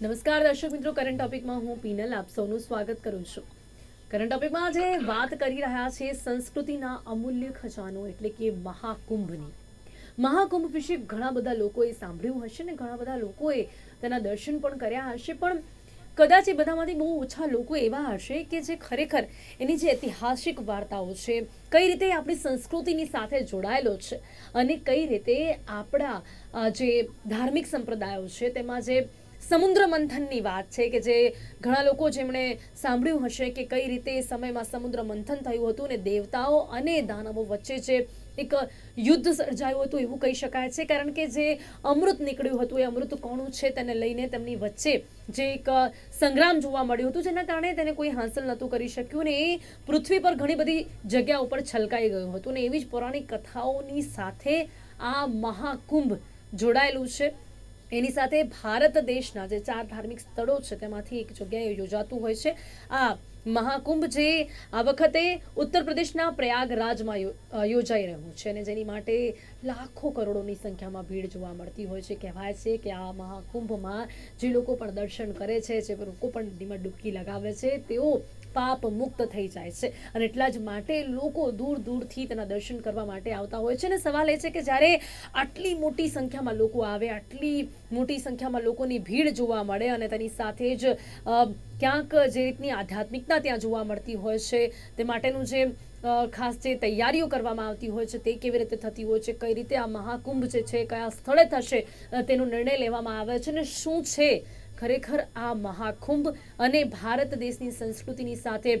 નમસ્કાર દર્શક મિત્રો કરંટ ટોપિકમાં હું પીનલ આપ સૌનું સ્વાગત કરું છું. કરંટ ટોપિકમાં આજે વાત કરી રહ્યા છે સંસ્કૃતિના અમૂલ્ય ખજાનો એટલે કે મહાકુંભની મહાકુંભ વિશે ઘણા બધા લોકોએ સાંભળ્યું હશે ને ઘણા બધા લોકોએ તેના દર્શન પણ કર્યા હશે, પણ કદાચ એ બધામાંથી બહુ ઓછા લોકો એવા હશે કે જે ખરેખર એની જે ઐતિહાસિક વાર્તાઓ છે, કઈ રીતે આપણી સંસ્કૃતિની સાથે જોડાયેલો છે અને કઈ રીતે આપણા જે ધાર્મિક સંપ્રદાયો છે, તેમાં જે સમુદ્ર મંથનની વાત છે કે જે ઘણા લોકો જેમણે સાંભળ્યું હશે કે કઈ રીતે એ સમયમાં સમુદ્ર મંથન થયું હતું અને દેવતાઓ અને દાનવો વચ્ચે જે એક યુદ્ધ સર્જાયું હતું એવું કહી શકાય છે. કારણ કે જે અમૃત નીકળ્યું હતું, એ અમૃત કોણું છે તેને લઈને તેમની વચ્ચે જે એક સંગ્રામ જોવા મળ્યું હતું, જેના કારણે તેને કોઈ હાંસલ નહોતું કરી શક્યું ને એ પૃથ્વી પર ઘણી બધી જગ્યા ઉપર છલકાઈ ગયું હતું ને એવી જ પૌરાણિક કથાઓની સાથે આ મહાકુંભ જોડાયેલું છે. એની સાથે ભારત દેશના જે ચાર ધાર્મિક સ્થળો છે, તેમાંથી એક જગ્યાએ યોજાતું હોય છે. આ મહાકુંભ જે આ વખતે ઉત્તર પ્રદેશના પ્રયાગરાજમાં યોજાઈ રહ્યું છે અને જેની માટે લાખો કરોડોની સંખ્યામાં ભીડ જોવા મળતી હોય છે. કહેવાય છે કે આ મહાકુંભમાં જે લોકો પણ દર્શન કરે છે, જે લોકો પણ નદીમાં ડૂબકી લગાવે છે, તેઓ પાપ મુક્ત થઈ જાય છે. અને એટલા જ માટે લોકો દૂર દૂરથી તેના દર્શન કરવા માટે આવતા હોય છે. અને સવાલ એ છે કે જ્યારે આટલી મોટી સંખ્યામાં લોકો આવે, આટલી મોટી સંખ્યામાં લોકોની ભીડ જોવા મળે અને તેની સાથે જ ક્યાંક જે રીતની આધ્યાત્મિકતા ત્યાં જોવા મળતી હોય છે, તે માટેનું જે ખાસ જે તૈયારીઓ કરવામાં આવતી હોય છે, તે કેવી રીતે થતી હોય છે, કઈ રીતે આ મહાકુંભ જે છે, કયા સ્થળે થશે તેનો નિર્ણય લેવામાં આવે છે અને શું છે ખરેખર આ મહાકુંભ અને ભારત દેશની સંસ્કૃતિની સાથે,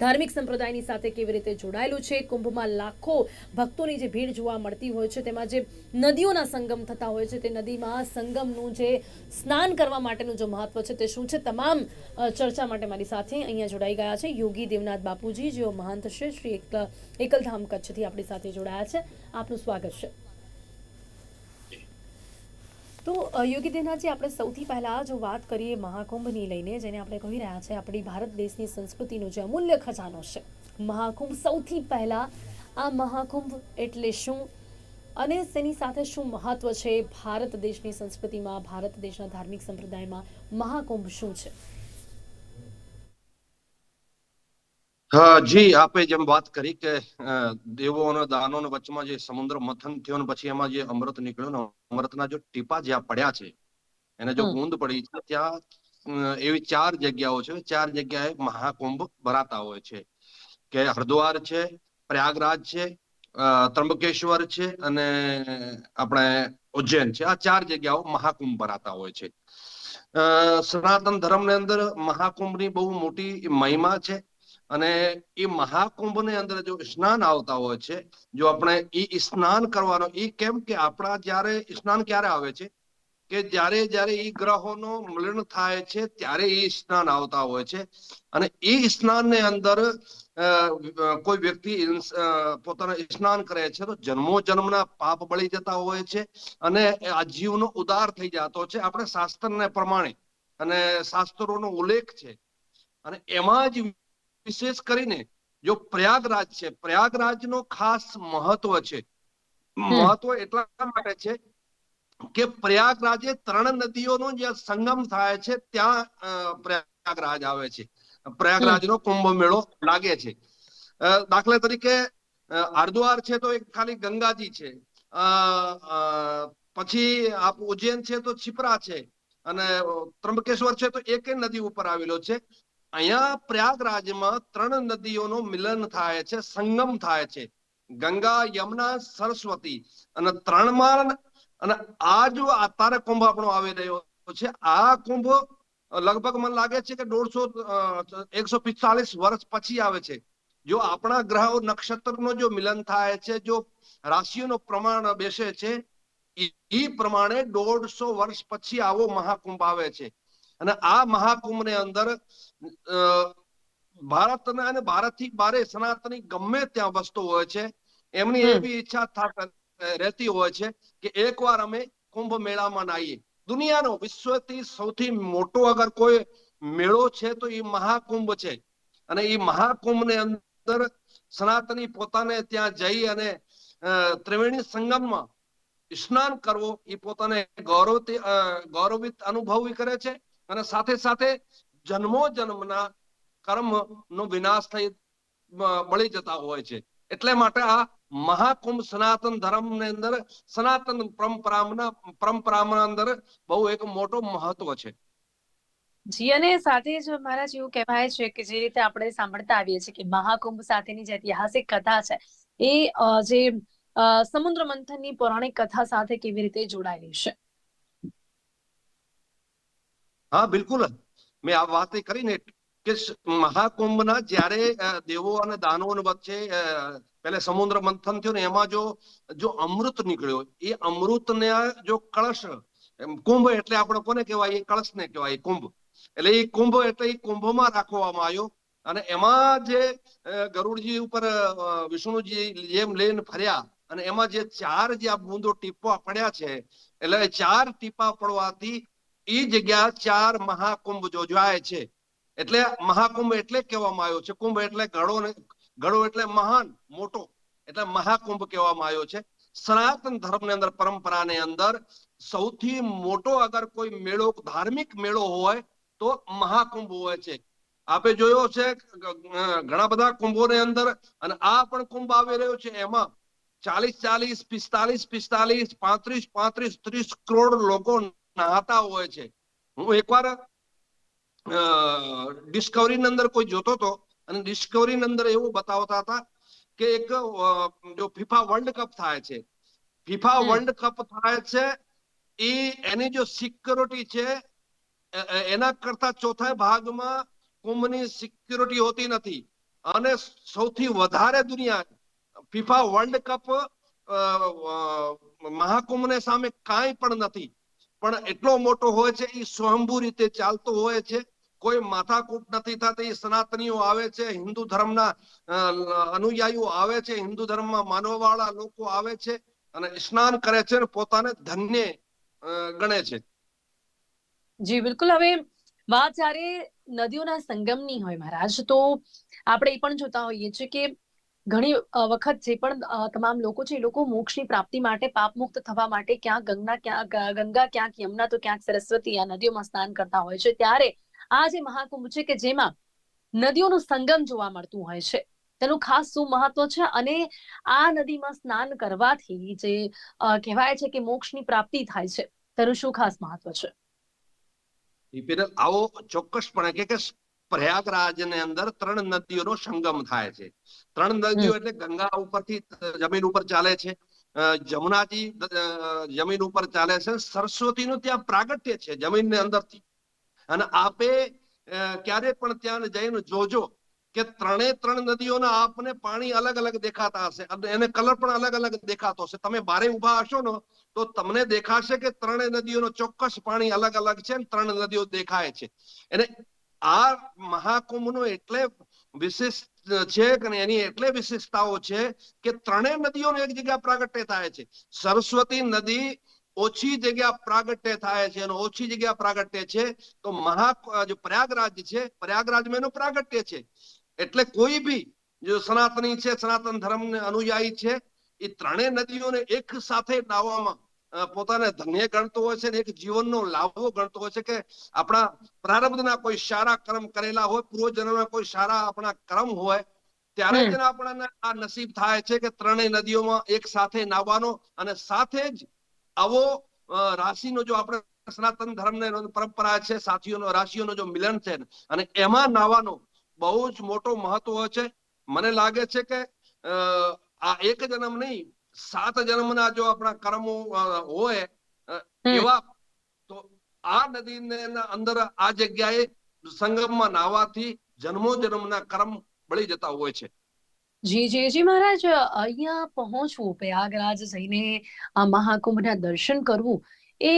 ધાર્મિક સંપ્રદાયની સાથે કેવી રીતે જોડાયેલું છે? કુંભમાં લાખો ભક્તોની જે ભીડ જોવા મળતી હોય છે, તેમાં જે નદીઓના સંગમ થતા હોય છે, તે નદીમાં સંગમનું જે સ્નાન કરવા માટેનું જે મહત્વ છે, તે શું છે? તમામ ચર્ચા માટે મારી સાથે અહીંયા જોડાઈ ગયા છે યોગી દેવનાથ બાપુજી, જેઓ મહંત છે, શ્રી એકલ, એકલધામ કચ્છથી આપણી સાથે જોડાયા છે. આપનું સ્વાગત છે. તો અ, યોગી દેવનાથજી આપણે સૌથી પહેલા જો વાત કરીએ મહાકુંભની લઈને જેને આપણે કહી રહ્યા છે આપણી ભારત દેશની સંસ્કૃતિનો જે અમૂલ્ય ખજાનો છે. મહાકુંભ સૌથી પહેલા આ મહાકુંભ એટલે શું? અને તેની સાથે શું મહત્વ છે? ભારત દેશની સંસ્કૃતિમાં ભારત દેશના ધાર્મિક સંપ્રદાયમાં મહાકુંભ શું છે હા જી આપે જેમ વાત કરી કે દેવો અને દાનો ને વચમાં જે સમુદ્ર મથન થયો ને પછી એમાં જે અમૃત નીકળ્યો ને અમૃતના જો ટીપા જ્યાં પડ્યા છે એને જો બૂંદ પડી છે ત્યાં એવી ચાર જગ્યાઓ છે ચાર જગ્યાએ મહાકુંભ ભરાતા હોય છે કે હરિદ્વાર છે પ્રયાગરાજ છે ત્રંબકેશ્વર છે અને આપણે ઉજ્જૈન છે આ ચાર જગ્યાઓ મહાકુંભ ભરાતા હોય છે. સનાતન ધર્મની અંદર મહાકુંભની બહુ મોટી મહિમા છે અને એ મહાકુંભની અંદર જો સ્નાન આવતા હોય છે, જો આપણે એ સ્નાન કરવાનો એ કેમ કે આપણા જ્યારે, સ્નાન ક્યારે આવે છે? કે જ્યારે જ્યારે એ ગ્રહોનો મલિન થાય છે, ત્યારે એ સ્નાન આવતા હોય છે. અને એ સ્નાનની અંદર કોઈ વ્યક્તિ પોતાના સ્નાન કરે છે, તો જન્મો જન્મના પાપ બળી જતા હોય છે અને આ જીવનો ઉદાર થઈ જતો છે. આપણે શાસ્ત્રને પ્રમાણે અને શાસ્ત્રોનો ઉલ્લેખ છે. અને એમાં જ વિશેષ કરીને જો પ્રયાગરાજ છે પ્રયાગરાજનો ખાસ મહત્વ છે. મહત્વ એટલા માટે છે કે પ્રયાગરાજે ત્રણ નદીઓનો જે સંગમ થાય છે ત્યાં પ્રયાગરાજ આવે છે. પ્રયાગરાજનો કુંભ મેળો લાગે છે. દાખલા તરીકે હરિદ્વાર છે તો એક ખાલી ગંગાજી છે. પછી આપ ઉજ્જૈન છે તો છીપરા છે. અને ત્રંબકેશ્વર છે તો એક નદી ઉપર આવેલો છે. અહીંયા પ્રયાગરાજમાં ત્રણ નદીઓનો મિલન થાય છે, સંગમ થાય છે. ગંગા, યમુના, સરસ્વતી અને ત્રણમાં અને આ જો અત્યારે કુંભ આપણો આવી રહ્યો છે, આ કુંભ લગભગ મને લાગે છે કે દોઢસો એકસો પિસ્તાલીસ વર્ષ પછી આવે છે. જો આપણા ગ્રહો નક્ષત્રનો જો મિલન થાય છે, જો રાશિઓનો પ્રમાણ બેસે છે ઈ પ્રમાણે દોઢસો વર્ષ પછી આવો મહાકુંભ આવે છે. અને આ મહાકુંભની અંદર ભારતના અને ભારતથી બારે સનાતની ગમે ત્યાં વસ્તુ હોય છે એમની એવી ઈચ્છા રહેતી હોય છે કે એકવાર અમે કુંભ મેળામાં નાઈએ દુનિયાનો વિશ્વથી સૌથી મોટો અગર કોઈ મેળો છે તો એ મહાકુંભ છે. અને એ મહાકુંભની અંદર સનાતની પોતાને ત્યાં જઈ અને ત્રિવેણી સંગમમાં સ્નાન કરવો એ પોતાને ગૌરવ ગૌરવિત અનુભવ કરે છે. અને સાથે સાથે જન્મો જન્મના કર્મ નો વિનાશ થઈ બળી જતા હોય છે. એટલે માટે આ મહાકુંભ સનાતન ધર્મની અંદર સનાતન પરંપરાના પરંપરામાં અંદર બહુ એક મોટો મહત્વ છે. જી અને સાથે જ મહારાજ એવું કહેવાય છે કે જે રીતે આપણે સાંભળતા આવીએ છીએ કે મહાકુંભ સાથેની જે ઐતિહાસિક કથા છે એ જે સમુદ્ર મંથનની પૌરાણિક કથા સાથે કેવી રીતે જોડાયેલી છે? હા બિલકુલ. મેં આ વાત કરી ને કે મહાકુંભના જ્યારે દેવો અને દાનવો વચ્ચે પેલે સમુદ્ર મંથન થયું ને એમાં જો જો અમૃત નીકળ્યો એ અમૃતને જો કળશ કુંભ એટલે આપણે કોને કહેવાય? એ કળશને કહેવાય કુંભ. એટલે એ કુંભ એટલે એ કુંભમાં રાખવામાં આવ્યો અને એમાં જે ગરુડજી ઉપર વિષ્ણુજી જેમ લઈને ફર્યા અને એમાં જે ચાર જે આ બુંદો ટીપા પડ્યા છે, એટલે ચાર ટીપા પડવાથી એ જગ્યા ચાર મહાકુંભ યોજાય છે. એટલે મહાકુંભ એટલે કહેવામાં આવ્યો છે. કુંભ એટલે ઘડો ને ઘડો એટલે મહાન, મોટો. એટલે મહાકુંભ કહેવામાં આવ્યો છે. સનાતન ધર્મની અંદર, પરંપરાની અંદર સૌથી મોટો અગર કોઈ મેળો, ધાર્મિક મેળો હોય, તો મહાકુંભ હોય છે. આપે જોયો છે ઘણા બધા કુંભોની અંદર અને આ પણ કુંભ આવી રહ્યો છે એમાં ચાલીસ ચાલીસ, પિસ્તાલીસ પિસ્તાલીસ, પાંત્રીસ પાંત્રીસ, ત્રીસ કરોડ લોકો નહાતા હોય છે. હું એકવાર ડિસ્કવરી અંદર કોઈ જોતો હતો અને ડિસ્કવરી અંદર એવું બતાવતા હતા કે એક જો ફિફા વર્લ્ડ કપ થાય છે. ફિફા વર્લ્ડ કપ થાય છે એ એની જો સિક્યોરિટી છે એના કરતા ચોથા ભાગમાં કુંભની સિક્યોરિટી હોતી નથી. અને સૌથી વધારે દુનિયા ફિફા વર્લ્ડ કપ મહાકુંભને સામે કાંઈ પણ નથી. પણ એટલો મોટો હોય છે એ સ્વયંભૂ રીતે ચાલતો હોય છે. કોઈ માથાકૂટ નથી થતી સનાતનીઓ આવે છે, હિન્દુ ધર્મના અનુયાયીઓ આવે છે, હિન્દુ ધર્મમાં માનવવાળા લોકો આવે છે અને સ્નાન કરે છે અને પોતાને ધન્ય ગણે છે. જી, બિલકુલ. હવે વાત જ્યારે નદીઓના સંગમની હોય મહારાજ, તો આપણે એ પણ જોતા હોઈએ છીએ કે ઘણી વખત જે પણ તમામ લોકો છે એ લોકો મોક્ષની પ્રાપ્તિ માટે પાપ મુક્ત થવા માટે ક્યાંક ગંગા ક્યાંક ગંગા ક્યાંક, યમુના તો ક્યાંક સરસ્વતી આ નદીઓમાં સ્નાન કરતા હોય છે. ત્યારે આ જે મહાકુંભ છે કે જેમાં નદીઓનું સંગમ જોવા મળતું હોય છે, તેનું ખાસ શું મહત્વ છે? અને આ નદીમાં સ્નાન કરવાથી જે કહેવાય છે કે મોક્ષની પ્રાપ્તિ થાય છે, તેનું શું ખાસ મહત્વ છે? આવો ચોક્કસપણે કે પ્રયાગરાજની અંદર ત્રણ નદીઓનો સંગમ થાય છે. ત્રણ નદીઓ એટલે ગંગા ઉપરથી જમીન ઉપર ચાલે છે. જમુનાજી જમીન ઉપર ચાલે છે. સરસ્વતીનું ત્યાં પ્રાગટ્ય છે જમીનની અંદરથી. અને આપે ક્યારે પણ ત્યાં જઈને જોજો કે ત્રણે ત્રણ નદીઓના આપને પાણી અલગ અલગ દેખાતા હશે. અને એને કલર પણ અલગ અલગ દેખાતો હશે. તમે બારે ઊભા હશો ને તો તમને દેખાશે કે ત્રણેય નદીઓનો ચોક્કસ પાણી અલગ અલગ છે ત્રણ નદીઓ દેખાય છે. અને આ મહાકુંભનું એટલે વિશેષ છે અને એની એટલે વિશેષતાઓ છે કે ત્રણેય નદીઓનો એક જગ્યા પ્રાગટ્ય થાય છે. સરસ્વતી નદી ઓછી જગ્યા પ્રાગટ્ય થાય છે અને ઓછી જગ્યા પ્રાગટ્ય છે. તો મહા જે પ્રયાગરાજ છે પ્રયાગરાજમાં એનું પ્રાગટ્ય છે. એટલે કોઈ બી જો સનાતની છે સનાતન ધર્મને અનુયાયી છે એ ત્રણેય નદીઓને એક સાથે અ, પોતાને ધન્ય ગણતો હોય છે ને એક જીવનનો લાભો ગણતો હોય છે કે આપણા પ્રારબ્ધના કોઈ સારા કર્મ કરેલા હોય પૂર્વજન્મના કોઈ સારા આપણા કર્મ હોય ત્યારે જ આપણને આ નસીબ થાય છે કે ત્રણેય નદીઓમાં એક સાથે નાવાનો અને સાથે જ આવો રાશિનો જો આપણે સનાતન ધર્મને પરંપરા છે સાથીઓનો રાશિઓનો જો મિલન છે અને એમાં નાવાનો બહુ જ મોટો મહત્વ છે. મને લાગે છે કે આ એક જન્મ નહીં સાત જન્મના જો આપણા કર્મો હોય એવા તો આ નદીને અંદર આ જગ્યાએ સંગમમાં નાહવાથી જન્મો જન્મના કર્મ બળી જતા હોય છે. જી જી જી મહારાજ અહીંયા પહોંચવું પ્રયાગરાજ જઈને આ મહાકુંભના દર્શન કરવું એ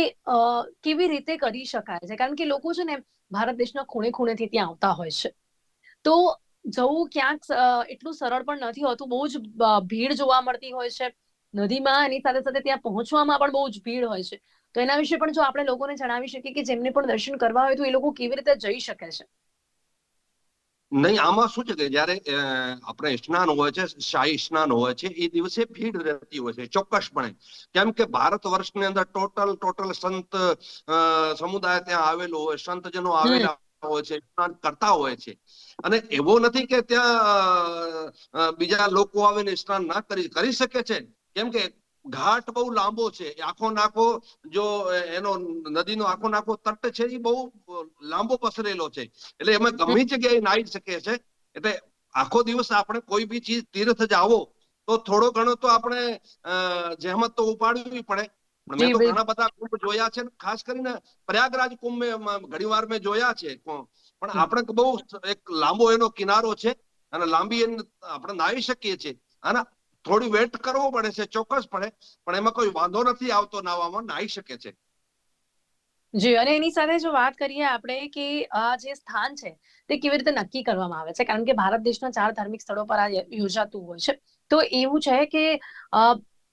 કેવી રીતે કરી શકાય છે? કારણ કે લોકો છે ને ભારત દેશના ખૂણે ખૂણેથી ત્યાં આવતા હોય છે. તો જવું ક્યાંક એટલું સરળ પણ નથી હોતું. બહુ જ ભીડ જોવા મળતી હોય છે. નદીમાં એની સાથે સાથે ત્યાં પહોંચવામાં પણ બહુ જ ભીડ હોય છે. તો એના વિશે પણ જો આપણે લોકોને જણાવી શકીએ કે જેમને પણ દર્શન કરવા હોય તો એ લોકો કેવી રીતે જઈ શકે છે? નહીં આમાં શું છે કે જયારે આપણે સ્નાન હોય છે શાહી સ્નાન હોય છે એ દિવસે ભીડ રહેતી હોય છે ચોક્કસપણે. કેમ કે ભારત વર્ષની અંદર ટોટલ ટોટલ સંત સમુદાય ત્યાં આવેલો હોય સંતજનો આવેલા હોય છે કરતા હોય છે. અને એવો નથી કે ત્યાં બીજા લોકો આવીને સ્નાન ના કરી કરી શકે છે. કેમ કે ઘાટ બહુ લાંબો છે. આખો નાખો જો એનો નદીનો આખો નાખો તટ છે, એ બહુ લાંબો પસરેલો છે. એટલે એમાં ગમે જગ્યાએ નાહી શકે છે. એટલે આખો દિવસ આપણે કોઈ બી ચીજ તીર્થ જાવો, તો થોડો ઘણો તો આપણે જહેમત તો ઉપાડવી પડે. પણ મેં તો ઘણા બધા કુંભ જોયા છે ખાસ કરીને પ્રયાગરાજ કુંભ ઘણી વાર મેં જોયા છે પણ આપણે બહુ એક લાંબો એનો કિનારો છે અને લાંબી આપણે નાહી શકીએ છીએ. અને થોડી વેટ કરવો પડે છે ચોક્કસ પડે પણ એમાં કોઈ વાંધો નથી આવતો નાવામાં નાહી શકે છે. જી અને એની સાથે જો વાત કરીએ આપણે કે આ જે સ્થાન છે તે કેવી રીતે નક્કી કરવામાં આવે છે? કારણ કે ભારત દેશના ચાર ધાર્મિક સ્થળો પર આ યોજાતું હોય છે. તો એવું છે કે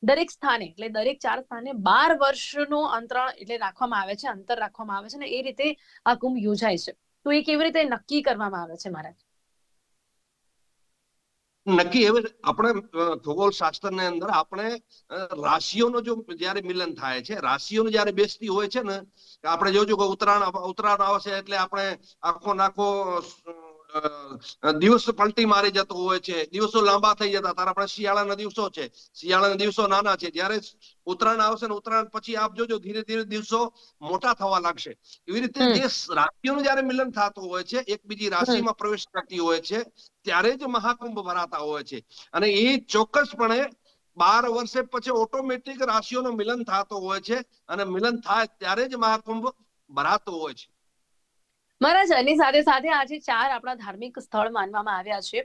દરેક સ્થાને, એટલે દરેક ચાર સ્થાને બાર વર્ષનો અંતરણ એટલે રાખવામાં આવે છે, અંતર રાખવામાં આવે છે અને એ રીતે આ કુંભ યોજાય છે. તો એ કેવી રીતે નક્કી કરવામાં આવે છે મહારાજ? નક્કી હવે આપણે ખગોળ શાસ્ત્રની અંદર આપણે રાશિઓનો જો જયારે મિલન થાય છે, રાશિઓનું જયારે બેસતી હોય છે ને આપણે જોજો કે ઉત્તરાયણ ઉત્તરાયણ આવશે એટલે આપણે આખો નાખો દિવસ પલટી મારી જતો હોય છે. દિવસો લાંબા થઈ જતા. તારા આપણે શિયાળાના દિવસો છે. શિયાળાના દિવસો નાના છે. જયારે ઉત્તરાયણ આવશે ને ઉત્તરાયણ પછી આપ જોજો ધીરે ધીરે દિવસો મોટા થવા લાગશે. એવી રીતે જે રાશિઓનું જયારે મિલન થતું હોય છે એકબીજી રાશિમાં પ્રવેશ કરતી હોય છે ત્યારે જ મહાકુંભ ભરાતા હોય છે. અને એ ચોક્કસપણે બાર વર્ષે પછી ઓટોમેટિક રાશિઓનું મિલન થતું હોય છે. અને મિલન થાય ત્યારે જ મહાકુંભ ભરાતો હોય છે. મહારાજ એની સાથે સાથે આજે ચાર આપણા ધાર્મિક સ્થળ માનવામાં આવ્યા છે.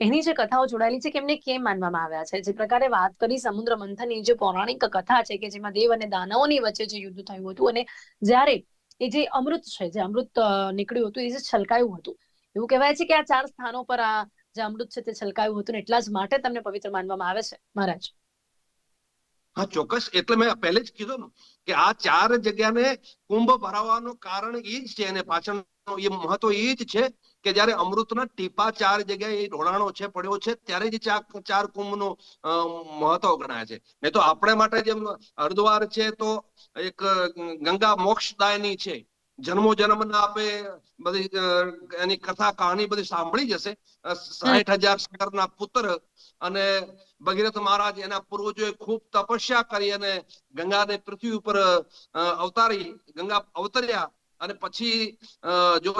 એની જે કથાઓ જોડાયેલી છે કે એમને કેમ માનવામાં આવ્યા છે? જે પ્રકારે વાત કરી સમુદ્ર મંથનની જે પૌરાણિક કથા છે કે જેમાં દેવ અને દાનવોની વચ્ચે જે યુદ્ધ થયું હતું અને જ્યારે એ જે અમૃત છે, જે અમૃત નીકળ્યું હતું, એ જે છલકાયું હતું. એવું કહેવાય છે કે આ ચાર સ્થાનો પર આ જે અમૃત છે તે છલકાયું હતું એટલા જ માટે તમને પવિત્ર માનવામાં આવે છે. મહારાજ. હા, ચોક્કસ. એટલે મેં પહેલે જ કીધું કે આ ચાર જગ્યાને કુંભ ભરાવાનું કારણ એ જ છે અને પાછળનું એ મહત્વ એ જ છે કે જ્યારે અમૃતના ટીપા ચાર જગ્યાએ ઢોળાણો છે, પડ્યો છે, ત્યારે જ ચાર કુંભનું મહત્વ ગણાય છે. નહીં તો આપણે માટે જેમ હરિદ્વાર છે તો એક, ગંગા મોક્ષદાયની છે. જન્મો જન્મના આપે બધી એની કથા કહાની બધી સાંભળી જશે. સાઠ હજાર સાગરના પુત્ર અને ભગીરથ મહારાજ એના પૂર્વજોએ ખૂબ તપસ્યા કરી અને ગંગાને પૃથ્વી ઉપર અવતારી, ગંગા અવતર્યા. અને પછી જો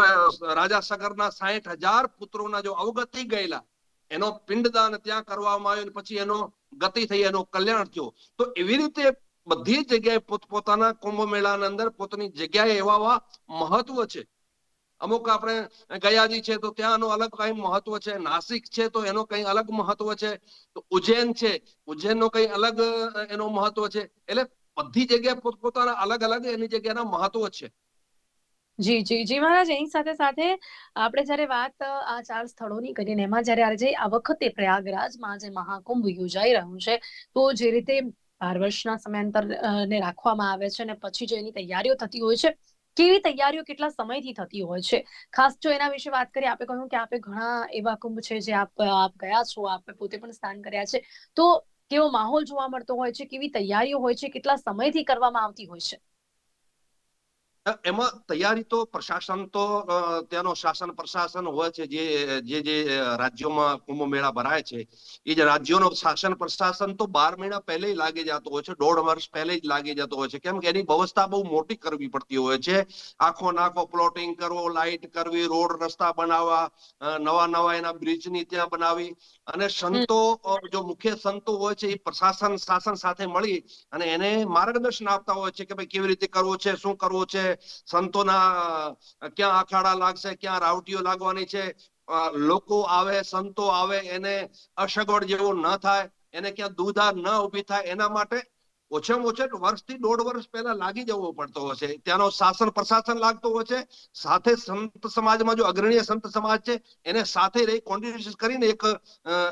રાજા સગરના સાહીઠ હજાર પુત્રોના જો અવગતિ ગયેલા, એનો પિંડદાન ત્યાં કરવામાં આવ્યો પછી એનો ગતિ થઈ, એનો કલ્યાણ થયો. તો એવી રીતે બધી જગ્યાએ પોતપોતાના કુંભ મેળાના અંદર પોતાની જગ્યાએ એવા મહત્વ છે. અમુક આપણે ગયાજી છે તો ત્યાંનો અલગ કઈ મહત્વ છે, નાસિક છે તો એનો કઈ અલગ મહત્વ છે, તો ઉજ્જૈન છે, ઉજ્જૈનનો કઈ અલગ એનો મહત્વ છે. એટલે બધી જગ્યાએ પોતપોતાના અલગ અલગ એની જગ્યાના મહત્વ છે. જી જી જી. મહારાજ એની સાથે સાથે આપણે જ્યારે વાત આ ચાર સ્થળોની કરીને, એમાં જ્યારે આજે આ વખતે પ્રયાગરાજમાં જે મહાકુંભ યોજાઈ રહ્યું છે, તો જે રીતે બાર વર્ષના સમયાંતર ને રાખવામાં આવે છે અને પછી જે એની તૈયારીઓ થતી હોય છે, કેવી તૈયારીઓ કેટલા સમયથી થતી હોય છે? ખાસ જો એના વિશે વાત કરીએ, આપે કહ્યું કે આપે ઘણા એવા કુંભ છે જે આપ આપ ગયા છો, આપે પોતે પણ સ્નાન કર્યા છે, તો કેવો માહોલ જોવા મળતો હોય છે, કેવી તૈયારીઓ હોય છે, કેટલા સમયથી કરવામાં આવતી હોય છે? એમાં તૈયારી તો પ્રશાસન તો ત્યાંનો શાસન પ્રશાસન હોય છે, જે જે જે રાજ્યોમાં કુંભ મેળા ભરાય છે, એ જ રાજ્યોનો શાસન પ્રશાસન તો બાર મહિના પહેલે લાગી જતો હોય છે, દોઢ વર્ષ પહેલે જ લાગી જતો હોય છે, કેમ કે એની વ્યવસ્થા બહુ મોટી કરવી પડતી હોય છે, આખો નાખો પ્લોટિંગ કરવો લાઇટ કરવી, રોડ રસ્તા બનાવવા નવા નવા એના બ્રિજની ત્યાં બનાવી, અને સંતો જો મુખ્ય સંતો હોય છે, એ પ્રશાસન, શાસન સાથે મળી અને એને માર્ગદર્શન આપતા હોય છે કે ભાઈ કેવી રીતે કરવો છે, શું કરવું છે સંતોના, ક્યાં અખાડા લાગશે, ક્યાં રાવટીઓ લાગવાની છે લોકો આવે, સંતો આવે, એને અસગવડ જેવું ન થાય, એને ક્યાં દુધા ન ઊભી થાય, એના માટે ઓછામાં ઓછા વર્ષથી દોઢ વર્ષ પહેલા લાગી જવો પડતો હોય ત્યાંનો શાસન, પ્રશાસન લાગતો હોય છે. સાથે સંત સમાજમાં જો અગ્રણીય સંત સમાજ છે, એને સાથે રહી કોન્ટ્રીબ્યુશન કરીને એક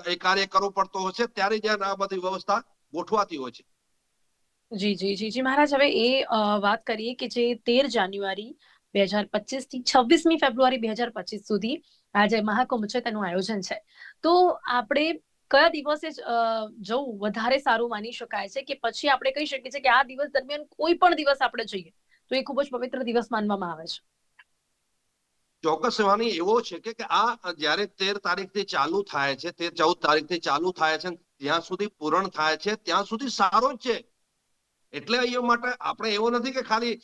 એ કાર્ય કરવો પડતો છે. ત્યારે જ્યાં આ બધી વ્યવસ્થા ગોઠવાતી હોય છે. જી જી જી જી. મહારાજ, હવે એ વાત કરીએ કે જે તેર જાન્યુઆરી બે હજાર પચીસથી છવ્વીસમી ફેબ્રુઆરી બે હજાર પચીસ સુધી આ મહાકુંભ છે, તેનું આયોજન છે. તો આપણે કયા દિવસે જવું? વધારે સારું માની શકાય છે કે પછી આપણે કહી શકીએ છીએ કે આ દિવસ દરમિયાન કોઈ પણ દિવસ આપણે જઈએ? તો એ ખૂબ જ પવિત્ર દિવસ માનવામાં આવે છે. ચોક્કસ વાણી એવો છે કે આ જયારે તેર તારીખથી ચાલુ થાય છે તેર ચૌદ તારીખથી ચાલુ થાય છે જ્યાં સુધી પૂરણ થાય છે, ત્યાં સુધી સારો જ છે. એટલે એ માટે આપણે એવો નથી કે ખાલી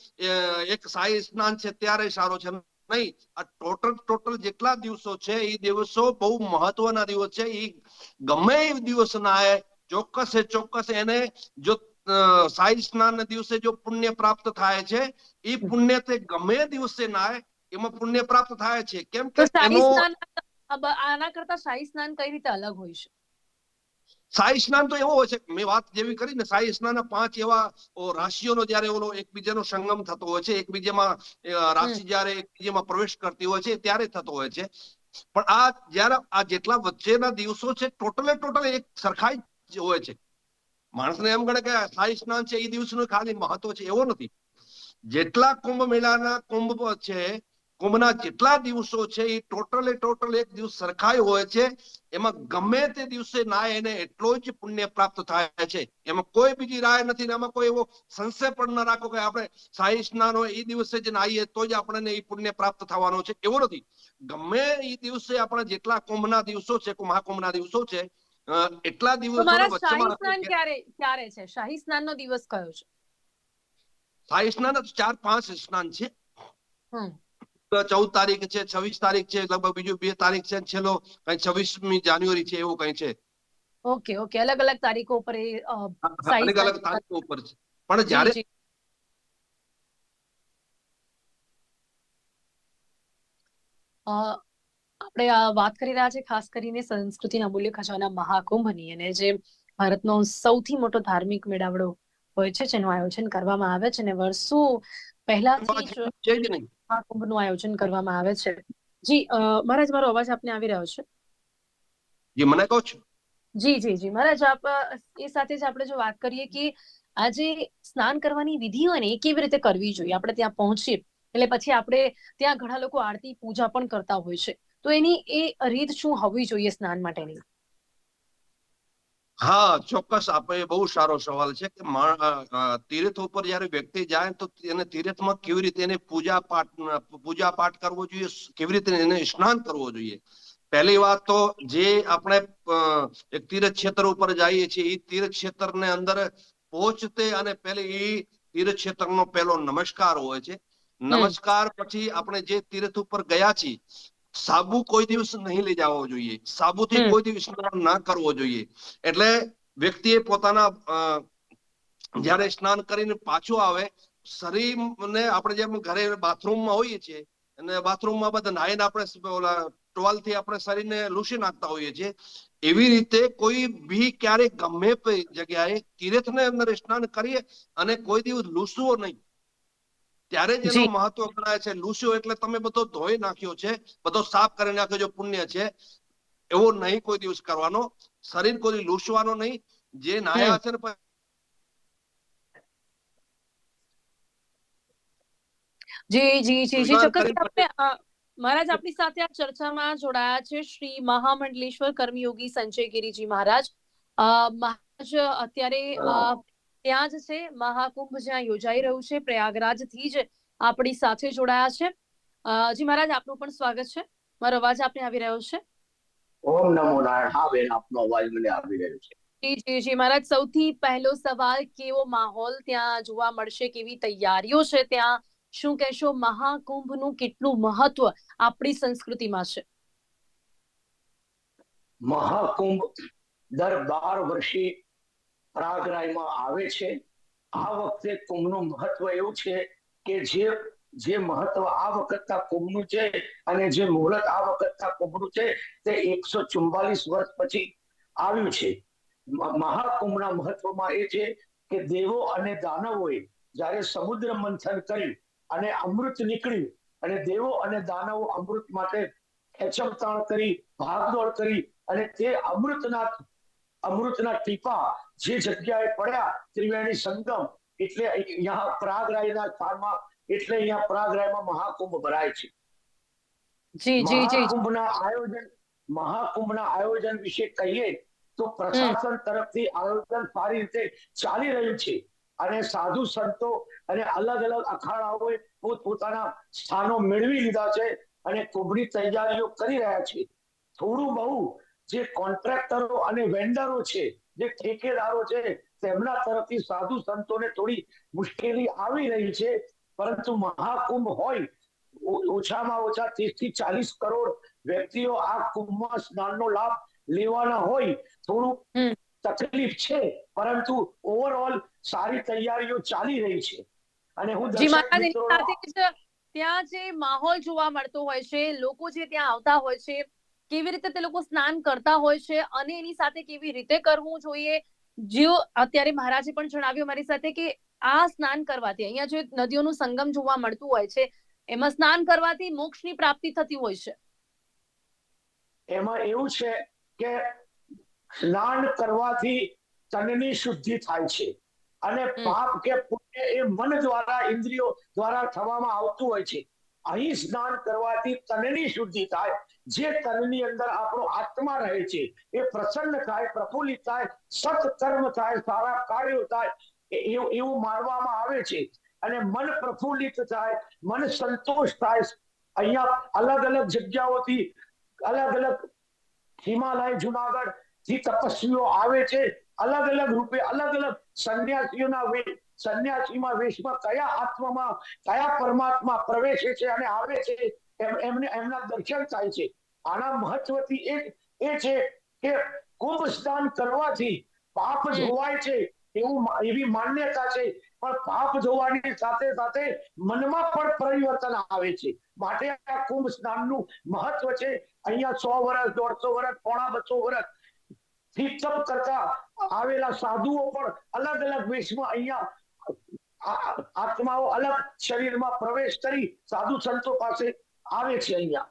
એક શાહી સ્નાન છે ત્યારે સારો છે. નહીં આ ટોટલ ટોટલ જેટલા દિવસો છે એ દિવસો બહુ મહત્વના દિવસ છે એ ગમે એ દિવસ ના ચોક્કસ ચોક્કસ એને જો સાઈ સ્નાન દિવસે જો પુણ્ય પ્રાપ્ત થાય છે એ પુણ્ય તે ગમે દિવસે ના એમાં પુણ્ય પ્રાપ્ત થાય છે. કેમ કે શાહી આના કરતા શાહી સ્નાન કઈ રીતે અલગ હોય છે? સાઈ સ્નાન તો એવો હોય છે. મેં વાત જેવી કરી ને સાઈ સ્નાન પાંચ એવા રાશિઓનો જયારે ઓલો એકબીજાનો સંગમ થતો હોય છે, એકબીજામાં રાશિ જયારે એકબીજામાં પ્રવેશ કરતી હોય છે, ત્યારે થતો હોય છે. પણ આ જયારે, આ જેટલા વચ્ચેના દિવસો છે, ટોટલે ટોટલ એક સરખાઈ જ હોય છે. માણસને એમ ગણે કે સાઈ સ્નાન છે, એ દિવસનું ખાલી મહત્વ છે, એવો નથી. જેટલા કુંભ મેળાના કુંભ છે કુંભના જેટલા દિવસો છે એ ટોટલે ટોટલ એક દિવસ સરખાઈ હોય છે. એમાં ગમે તે દિવસે નાય એને એટલો જ પુણ્ય પ્રાપ્ત થાય છે. એમાં કોઈ બીજી રાય નથી ને એમાં કોઈ એવો સંશય પણ ન રાખો કે આપણે સાઈ સ્નાન હોય એ દિવસે જ નાહીએ તો જ આપણને એ પુણ્ય પ્રાપ્ત થવાનો છે. એવો નથી. ગમે એ દિવસે આપણે જેટલા કુંભના દિવસો છે મહાકુંભના દિવસો છે એટલા દિવસો વચ્ચેમાં ક્યારે ક્યારે છે? શાહી સ્નાનનો દિવસ કયો છે? સાઈ સ્નાન ચાર પાંચ સ્નાન છે. હમ. ચૌદ તારીખ છે છવ્વીસ તારીખ છે લગભગ બીજું બે તારીખ છે છેલ્લો કઈ છવ્વીસમી જાન્યુઆરી છે એવું કઈ છે. Okay okay. અલગ અલગ તારીખો ઉપર અલગ અલગ તારીખો ઉપર છે. પણ જ્યારે આપણે આ વાત કરી રહ્યા છે ખાસ કરીને સંસ્કૃતિના મૂલ્ય ખજાના મહાકુંભની અને જે ભારતનો સૌથી મોટો ધાર્મિક મેળાવડો હોય છે જેનું આયોજન કરવામાં આવે છે અને વર્ષો પહેલાથી મહાકુંભનું આયોજન કરવામાં આવે છે. જી મહારાજ મારો અવાજ આપને આવી રહ્યો છે? જી મને કહો છો? જી જી જી. મહારાજ આપ એ સાથે જ આપણે જો વાત કરીએ કે આજે સ્નાન કરવાની વિધિ હોય ને એ કેવી રીતે કરવી જોઈએ? આપણે ત્યાં પહોંચીએ એટલે પછી આપણે ત્યાં ઘણા લોકો આરતી પૂજા પણ કરતા હોય છે. તો એની એ રીત શું હોવી જોઈએ સ્નાન માટેની? હા ચોક્કસ. આપે બહુ સારો સવાલ છે કે તીર્થ ઉપર જયારે વ્યક્તિ જાય તો એને તીર્થમાં કેવી રીતે એને પૂજા પાઠ પૂજા પાઠ કરવો જોઈએ કેવી રીતે એને સ્નાન કરવો જોઈએ? પહેલી વાત તો જે આપણે એક તીર્થ ક્ષેત્ર ઉપર જઈએ છીએ એ તીર્થ ક્ષેત્રને અંદર પહોંચતે અને પહેલી એ તીર્થ ક્ષેત્રનો પહેલો નમસ્કાર હોય છે. નમસ્કાર પછી આપણે જે તીર્થ ઉપર ગયા છીએ સાબુ કોઈ દિવસ નહીં લઈ જવો જોઈએ. સાબુથી કોઈ દિવસ સ્નાન ના કરવો જોઈએ. એટલે વ્યક્તિએ પોતાના જ્યારે સ્નાન કરીને પાછું આવે શરીરને આપણે જેમ ઘરે બાથરૂમમાં હોઈએ છીએ અને બાથરૂમમાં બધા નાહીને આપણે ઓલા ટોવાલથી આપણે શરીરને લૂસી નાખતા હોઈએ છીએ એવી રીતે કોઈ બી ક્યારે ગમે જગ્યાએ તીર્થને અંદર સ્નાન કરીએ અને કોઈ દિવસ લૂસવો નહીં. ત્યારે જ એનું મહત્વ ગણાય છે. લૂસ્યો એટલે તમે બધો ધોઈ નાખ્યો છે બધો સાફ કરી નાખ્યો છે પુણ્ય છે. એવો નહીં કોઈ દિવસ કરવાનો. શરીર કોઈ લૂસવાનો નહીં. જે નાયા છે ને જી જી જી જી. ચોક્કસ આપણે મહારાજ આપની સાથે આ ચર્ચામાં જોડાયા છે શ્રી મહામંડલેશ્વર કર્મયોગી સંજય ગિરીજી મહારાજ. અ, મહારાજ અત્યારે ત્યાં જ છે મહાકુંભ જ્યાં યોજાઈ રહ્યું છે પ્રયાગરાજથી જ આપણી સાથે જોડાયા છે. જી મહારાજ આપનું પણ સ્વાગત છે. મારો અવાજ આપને આવી રહ્યો છે? ઓમ નમો નારાયણ. હા બેન આપનો અવાજ મને આવી રહ્યો છે. જી જી જી મહારાજ સૌથી પહેલો સવાલ કેવો માહોલ ત્યાં જોવા મળશે કેવી તૈયારીઓ છે ત્યાં? શું કહેશો મહાકુંભનું કેટલું મહત્વ આપણી સંસ્કૃતિમાં છે? મહાકુંભ દર બાર વર્ષે પ્રયાગરાજમાં આવે છે. આ વખતે કુંભનું મહત્વ એવું છે કે જે જે મહત્વ આ વખતના કુંભનું છે અને જે મુહૂર્ત આ વખતના કુંભનું છે તે એકસો ચુમ્બાલીસ વર્ષ પછી આવ્યું છે. મહાકુંભના મહત્વમાં એ છે કે દેવો અને દાનવોએ જ્યારે સમુદ્ર મંથન કર્યું અને અમૃત નીકળ્યું અને દેવો અને દાનવો અમૃત માટે ખેંચમતાણ કરી, ભાગદોડ કરી અને તે અમૃતના અમૃતના ટીપા જે જગ્યાએ પડ્યા ત્રિવેણી સંગમ એટલે અહીંયા પ્રયાગરાજના સ્થાનમાં એટલે અહીંયા પ્રયાગરાજમાં મહાકુંભ ભરાય છે. જી જી જી કુંભના આયોજન મહાકુંભના આયોજન વિશે કહીએ તો પ્રશાસન તરફથી આયોજન સારી રીતે ચાલી રહ્યું છે અને સાધુ સંતો અને અલગ અલગ અખાડાઓએ પોતપોતાના સ્થાનો મેળવી લીધા છે અને કુંભની તૈયારીઓ કરી રહ્યા છે. થોડું બહુ જે કોન્ટ્રાક્ટરો અને વેન્ડરો છે જે ઠેકેદારો છે તેમના તરફથી સાધુ સંતોને થોડી મુશ્કેલી આવી રહી છે પરંતુ મહાકુંભ હોય ઓછામાં ઓછા ત્રીસથી ચાલીસ કરોડ વ્યક્તિઓ આ કુંભમાં સ્નાનનો લાભ લેવાના હોય થોડું તકલીફ છે પરંતુ ઓવરઓલ સારી તૈયારીઓ ચાલી રહી છે. અને હું ત્યાં જે માહોલ જોવા મળતો હોય છે લોકો જે ત્યાં આવતા હોય છે કેવી રીતે તે લોકો સ્નાન કરતા હોય છે અને એની સાથે કેવી રીતે કરવું જોઈએ? જેઓ અત્યારે મહારાજે પણ જણાવ્યું મારી સાથે કે આ સ્નાન કરવાથી અહીંયા જે નદીઓનું સંગમ જોવા મળતું હોય છે એમાં સ્નાન કરવાથી મોક્ષની પ્રાપ્તિ થતી હોય છે. એમાં એવું છે કે સ્નાન કરવાથી તનની શુદ્ધિ થાય છે અને પાપ કે પુણ્ય એ મન દ્વારા ઇન્દ્રિયો દ્વારા થવામાં આવતું હોય છે. અહીં સ્નાન કરવાથી તનની શુદ્ધિ થાય. જે તનની અંદર આપણો આત્મા રહે છે, એ પ્રસન્ન થાય, પ્રફુલ્લિત થાય, સત્કર્મ થાય, સારા કાર્યો થાય એવું માનવામાં આવે છે. અને મન પ્રફુલ્લિત થાય, મન સંતોષ થાય. અહીંયા અલગ અલગ જગ્યાઓથી, અલગ અલગ હિમાલય જુનાગઢથી તપસ્વીઓ આવે છે. અલગ અલગ રૂપે અલગ અલગ સંન્યાસીઓના સંન્યાસીમાં વેશમાં કયા આત્મામાં કયા પરમાત્મા પ્રવેશે છે અને આવે છે એમ- એમને એમના દર્શન થાય છે. આના મહત્વથી એ એ છે કે કુંભ સ્નાન કરવાથી પાપ ધોવાય છે એવું એવી માન્યતા છે. પણ પાપ ધોવાની સાથે સાથે મનમાં પણ પરિવર્તન આવે છે. માટે આ કુંભ સ્નાનનું મહત્વ છે. અહીંયા સો વર્ષ દોઢસો વર્ષ પોણા બસો વર્ષથી તપ કરતા આવેલા સાધુઓ પણ અલગ અલગ વેશમાં અહીંયા આ- આત્માઓ અલગ શરીરમાં પ્રવેશ કરી સાધુ સંતો પાસે આવે છે અહીંયા.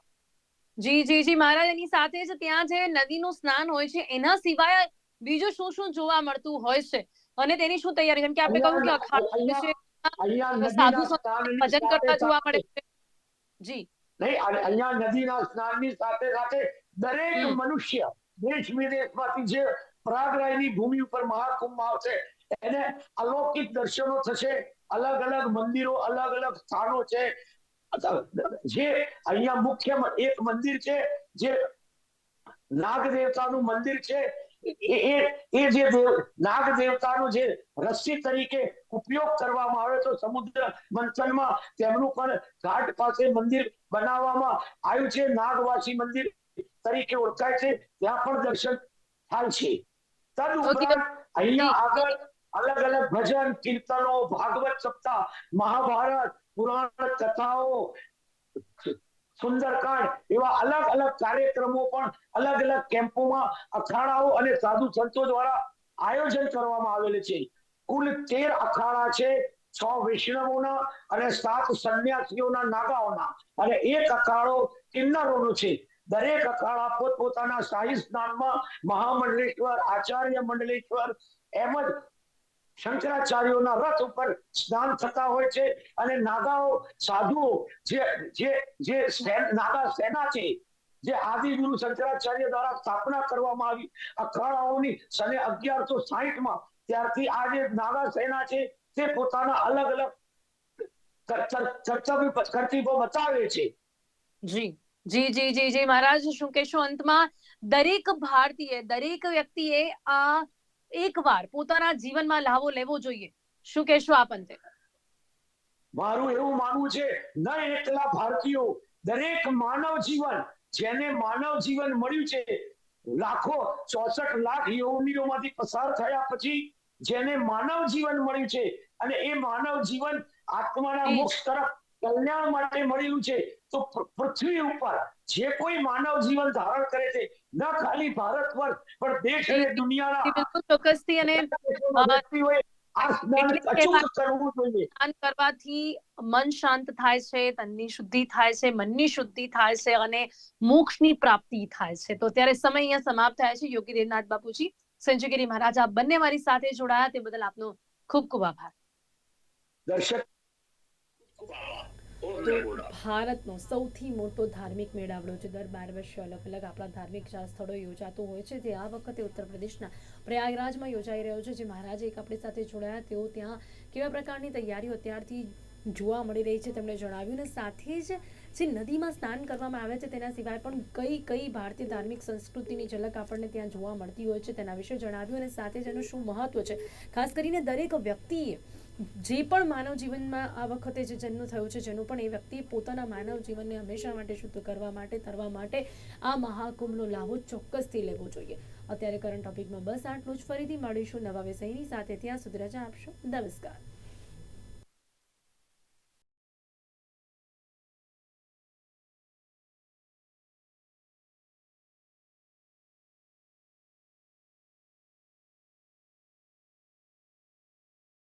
જી જી જી મહારાજ એની સાથે જ ત્યાં જે નદીનું સ્નાન હોય છે એના સિવાય બીજું શું શું જોવા મળતું હોય છે? અને તેની શું તૈયારી? જેમ કે આપણે કહ્યું કે અખાડો છે સાધુ ભજન કરતા જોવા મળે છે. જી. નહીં અહીંયા નદીના સ્નાનની સાથે સાથે દરેક મનુષ્ય દેશ વિદેશમાંથી જે પ્રયાગરાજની ભૂમિ ઉપર મહાકુંભ આવશે એને અલૌકિક દર્શનો થશે અલગ અલગ મંદિરો અલગ અલગ સ્થાનો છે. જે અહીંયા મુખ્ય એક મંદિર છે જે નાગ દેવતાનું મંદિર છે એ એ- જે દેવ નાગ દેવતાનો જે રસ્સી તરીકે ઉપયોગ કરવામાં આવે તો સમુદ્ર મંથનમાં તેમનું પણ ઘાટ પાસે મંદિર બનાવવામાં આવ્યું છે. નાગવાસી મંદિર તરીકે ઓળખાય છે. ત્યાં પણ દર્શન થાય છે. તદ ઉપરાંત અહીંયા આગળ અલગ અલગ ભજન, કીર્તનો, ભાગવત સપ્તાહ, મહાભારત, પુરાણ કથાઓ, સુંદરકાંડ એવા અલગ અલગ કાર્યક્રમો પણ અલગ અલગ કેમ્પોમાં અખાડાઓ અને સાધુ સંતો દ્વારા આયોજન કરવામાં આવેલ છે. કુલ તેર અખાડા છે, છ વૈષ્ણવોના અને સાત સંન્યાસીઓના નાગાઓના. અને એક અખાડો કિન્નરોનો છે. દરેક અખાડા પોતપોતાના શાહી સ્નાનમાં મહામંડલેશ્વર, આચાર્ય મંડલેશ્વર એમ જ શંકરાચાર્યોના રથ ઉપર સ્નાન થતા હોય છે અને નાગાઓ સાધુઓ જે જે જે નાગા સેના છે, જે આદિગુરુ શંકરાચાર્ય દ્વારા સ્થાપના કરવામાં આવી. અખાડાઓની સને અગિયારસો સાહીઠમાં ત્યારથી આ જે નાગા સેના છે તે પોતાના અલગ અલગ કર્તવ્ય કર્તવ્ય બતાવે છે. જી જી જી જી જી, મહારાજ, શું કહેશો? અંતમાં દરેક ભારતીય, દરેક વ્યક્તિએ આ એકવાર પોતાના જીવનમાં લાવો લેવો જોઈએ. શું કહેશો આપ અંતે? મારું એવું માનવું છે ન એકલા ભારતીયો દરેક માનવ જીવન જેને માનવ જીવન મળ્યું છે લાખો ચોસઠ લાખ યોનિઓમાંથી પસાર થયા પછી જેને માનવ જીવન મળ્યું છે અને એ માનવ જીવન આત્માના મોક્ષ તરફ કલ્યાણ માટે મળેલું છે તો પૃથ્વી ઉપર જે કોઈ માનવ જીવન ધારણ કરે છે ન ખાલી ભારત પર પણ દેશ અને દુનિયાના બિલકુલ ચોક્કસથી અને સ્નાન કરવાથી મન શાંત થાય છે તનની શુદ્ધિ થાય છે મનની શુદ્ધિ થાય છે અને મોક્ષની પ્રાપ્તિ થાય છે. તો ત્યારે સમય અહીંયા સમાપ્ત થાય છે. યોગી દેવનાથ બાપુજી સંજયગીરી મહારાજ આપ બંને મારી સાથે જોડાયા. તે બદલ આપનો ખૂબ ખૂબ આભાર. દર્શક ઓમ તો ભારતનો સૌથી મોટો ધાર્મિક મેળાવડો છે. દર બાર વર્ષે અલગ અલગ આપણા ધાર્મિક સ્થળો યોજાતો હોય છે. તે આ વખતે ઉત્તર પ્રદેશના પ્રયાગરાજમાં યોજાઈ રહ્યો છે. જે મહારાજે એક આપણી સાથે જોડાયા. તેઓ ત્યાં કેવા પ્રકારની તૈયારીઓ અત્યારથી જોવા મળી રહી છે તેમણે જણાવ્યું. ને સાથે જ જે નદીમાં સ્નાન કરવામાં આવે છે તેના સિવાય પણ કઈ કઈ ભારતીય ધાર્મિક સંસ્કૃતિની ઝલક આપણને ત્યાં જોવા મળતી હોય છે તેના વિશે જણાવ્યું. અને સાથે જ એનું શું મહત્વ છે? ખાસ કરીને દરેક વ્યક્તિએ જે પણ માનવ જીવનમાં આ વખતે જે જન્મ થયો છે, જેનું પણ એ વ્યક્તિએ પોતાના માનવ જીવનને હંમેશા માટે શુદ્ધ કરવા માટે, તરવા માટે આ મહાકુંભનો લાભો ચોક્કસથી લેવો જોઈએ. અત્યારે કરંટ ટોપિકમાં બસ આટલું જ. ફરીથી મળીશું નવા વિષયની સાથે. ત્યાં સુધી રજા આપશો. નમસ્કાર.